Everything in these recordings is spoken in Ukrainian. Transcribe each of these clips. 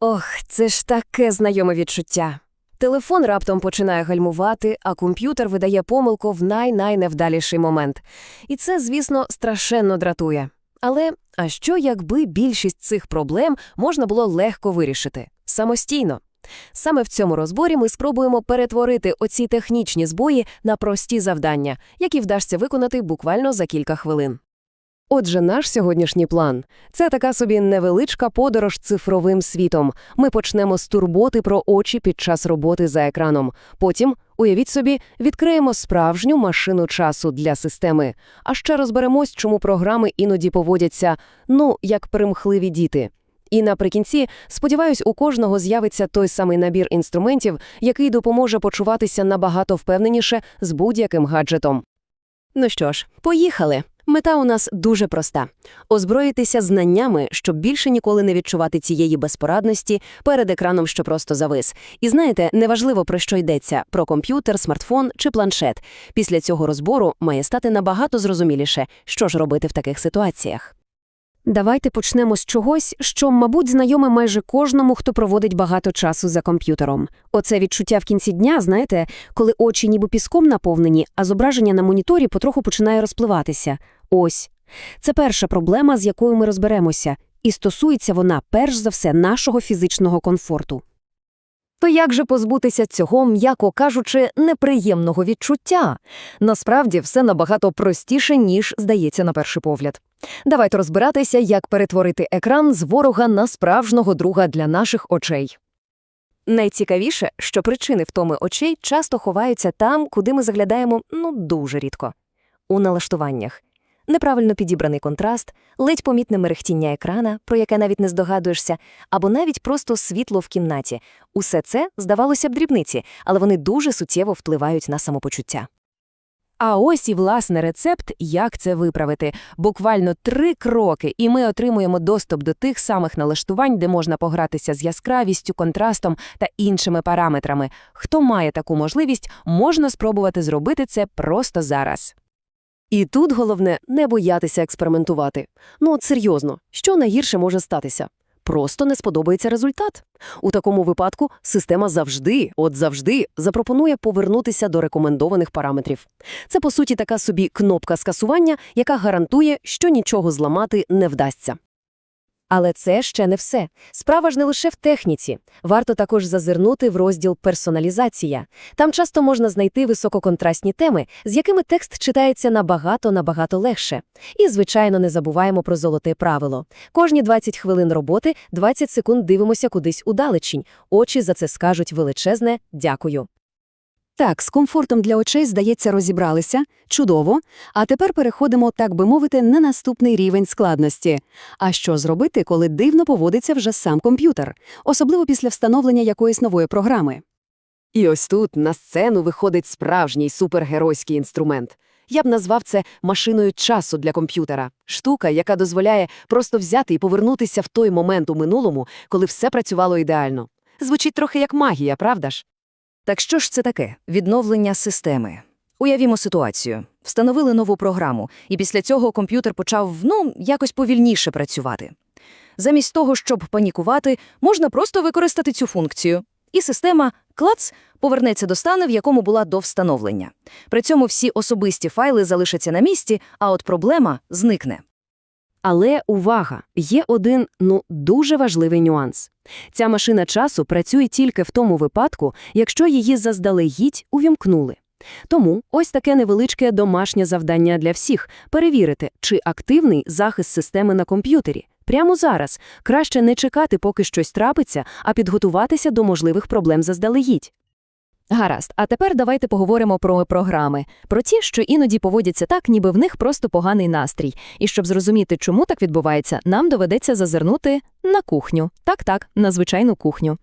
Ох, це ж таке знайоме відчуття. Телефон раптом починає гальмувати, а комп'ютер видає помилку в най-найневдаліший момент. І це, звісно, страшенно дратує. Але а що, якби більшість цих проблем можна було легко вирішити самостійно? Саме в цьому розборі ми спробуємо перетворити оці технічні збої на прості завдання, які вдасться виконати буквально за кілька хвилин. Отже, наш сьогоднішній план це така собі невеличка подорож цифровим світом. Ми почнемо з турботи про очі під час роботи за екраном. Потім, уявіть собі, відкриємо справжню машину часу для системи. А ще розберемось, чому програми іноді поводяться, ну, як примхливі діти. І наприкінці, сподіваюсь, у кожного з'явиться той самий набір інструментів, який допоможе почуватися набагато впевненіше з будь-яким гаджетом. Ну що ж, поїхали. Мета у нас дуже проста – озброїтися знаннями, щоб більше ніколи не відчувати цієї безпорадності перед екраном, що просто завис. І знаєте, неважливо, про що йдеться – про комп'ютер, смартфон чи планшет. Після цього розбору має стати набагато зрозуміліше, що ж робити в таких ситуаціях. Давайте почнемо з чогось, що, мабуть, знайоме майже кожному, хто проводить багато часу за комп'ютером. Оце відчуття в кінці дня, знаєте, коли очі ніби піском наповнені, а зображення на моніторі потроху починає розпливатися. Ось. Це перша проблема, з якою ми розберемося, і стосується вона, перш за все, нашого фізичного комфорту. То як же позбутися цього, м'яко кажучи, неприємного відчуття? Насправді все набагато простіше, ніж здається на перший погляд. Давайте розбиратися, як перетворити екран з ворога на справжнього друга для наших очей. Найцікавіше, що причини втоми очей часто ховаються там, куди ми заглядаємо ну дуже рідко. У налаштуваннях. Неправильно підібраний контраст, ледь помітне мерехтіння екрана, про яке навіть не здогадуєшся, або навіть просто світло в кімнаті. Усе це, здавалося б, дрібниці, але вони дуже суттєво впливають на самопочуття. А ось і власне рецепт, як це виправити. Буквально три кроки, і ми отримуємо доступ до тих самих налаштувань, де можна погратися з яскравістю, контрастом та іншими параметрами. Хто має таку можливість, можна спробувати зробити це просто зараз. І тут головне не боятися експериментувати. Ну от серйозно, що найгірше може статися? Просто не сподобається результат. У такому випадку система завжди, от завжди, запропонує повернутися до рекомендованих параметрів. Це, по суті, така собі кнопка скасування, яка гарантує, що нічого зламати не вдасться. Але це ще не все. Справа ж не лише в техніці. Варто також зазирнути в розділ «Персоналізація». Там часто можна знайти висококонтрастні теми, з якими текст читається набагато-набагато легше. І, звичайно, не забуваємо про золоте правило. Кожні 20 хвилин роботи, 20 секунд дивимося кудись удалечінь. Очі за це скажуть величезне «дякую». Так, з комфортом для очей, здається, розібралися. Чудово. А тепер переходимо, так би мовити, на наступний рівень складності. А що зробити, коли дивно поводиться вже сам комп'ютер, особливо після встановлення якоїсь нової програми? І ось тут на сцену виходить справжній супергеройський інструмент. Я б назвав це машиною часу для комп'ютера. Штука, яка дозволяє просто взяти і повернутися в той момент у минулому, коли все працювало ідеально. Звучить трохи як магія, правда ж? Так що ж це таке? Відновлення системи. Уявімо ситуацію. Встановили нову програму, і після цього комп'ютер почав, ну, якось повільніше працювати. Замість того, щоб панікувати, можна просто використати цю функцію. І система клац повернеться до стану, в якому була до встановлення. При цьому всі особисті файли залишаться на місці, а от проблема зникне. Але увага! Є один, ну, дуже важливий нюанс. Ця машина часу працює тільки в тому випадку, якщо її заздалегідь увімкнули. Тому ось таке невеличке домашнє завдання для всіх – перевірити, чи активний захист системи на комп'ютері. Прямо зараз. Краще не чекати, поки щось трапиться, а підготуватися до можливих проблем заздалегідь. Гаразд, а тепер давайте поговоримо про програми, про ті, що іноді поводяться так, ніби в них просто поганий настрій. І щоб зрозуміти, чому так відбувається, нам доведеться зазирнути на кухню. Так-так, на звичайну кухню.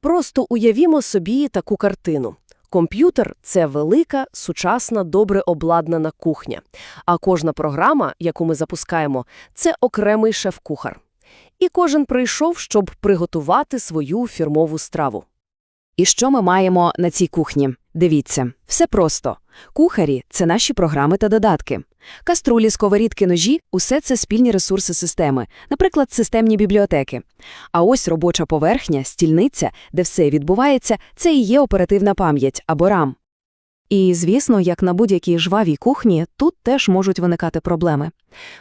Просто уявімо собі таку картину. Комп'ютер – це велика, сучасна, добре обладнана кухня. А кожна програма, яку ми запускаємо, це окремий шеф-кухар. І кожен прийшов, щоб приготувати свою фірмову страву. І що ми маємо на цій кухні? Дивіться, все просто. Кухарі – це наші програми та додатки. Каструлі, сковорідки, ножі – усе це спільні ресурси системи, наприклад, системні бібліотеки. А ось робоча поверхня, стільниця, де все відбувається, це і є оперативна пам'ять або RAM. І, звісно, як на будь-якій жвавій кухні, тут теж можуть виникати проблеми.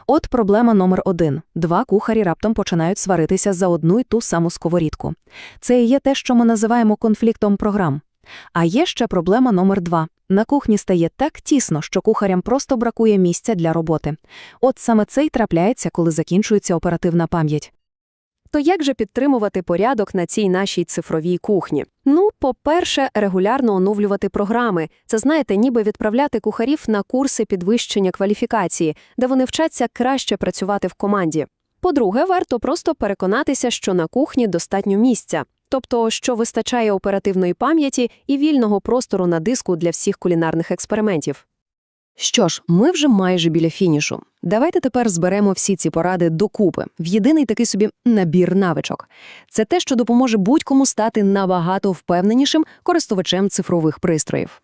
От проблема номер один. Два кухарі раптом починають сваритися за одну й ту саму сковорідку. Це і є те, що ми називаємо конфліктом програм. А є ще проблема номер два. На кухні стає так тісно, що кухарям просто бракує місця для роботи. От саме це й трапляється, коли закінчується оперативна пам'ять. То як же підтримувати порядок на цій нашій цифровій кухні? Ну, по-перше, регулярно оновлювати програми. Це, знаєте, ніби відправляти кухарів на курси підвищення кваліфікації, де вони вчаться краще працювати в команді. По-друге, варто просто переконатися, що на кухні достатньо місця. Тобто, що вистачає оперативної пам'яті і вільного простору на диску для всіх кулінарних експериментів. Що ж, ми вже майже біля фінішу. Давайте тепер зберемо всі ці поради докупи в єдиний такий собі набір навичок. Це те, що допоможе будь-кому стати набагато впевненішим користувачем цифрових пристроїв.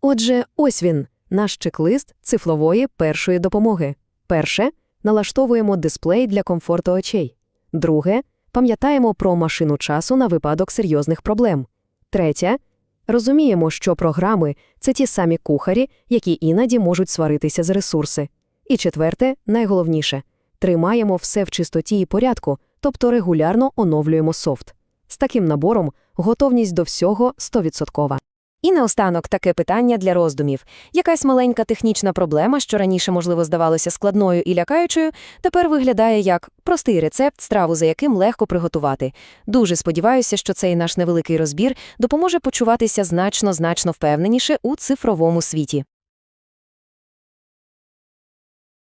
Отже, ось він, наш чек-лист цифрової першої допомоги. Перше налаштовуємо дисплей для комфорту очей. Друге пам'ятаємо про машину часу на випадок серйозних проблем. Третє розуміємо, що програми це ті самі кухарі, які іноді можуть сваритися з ресурси. І четверте, найголовніше тримаємо все в чистоті і порядку, тобто регулярно оновлюємо софт. З таким набором готовність до всього 100%. І наостанок таке питання для роздумів. Якась маленька технічна проблема, що раніше, можливо, здавалося складною і лякаючою, тепер виглядає як простий рецепт, страву за яким легко приготувати. Дуже сподіваюся, що цей наш невеликий розбір допоможе почуватися значно-значно впевненіше у цифровому світі.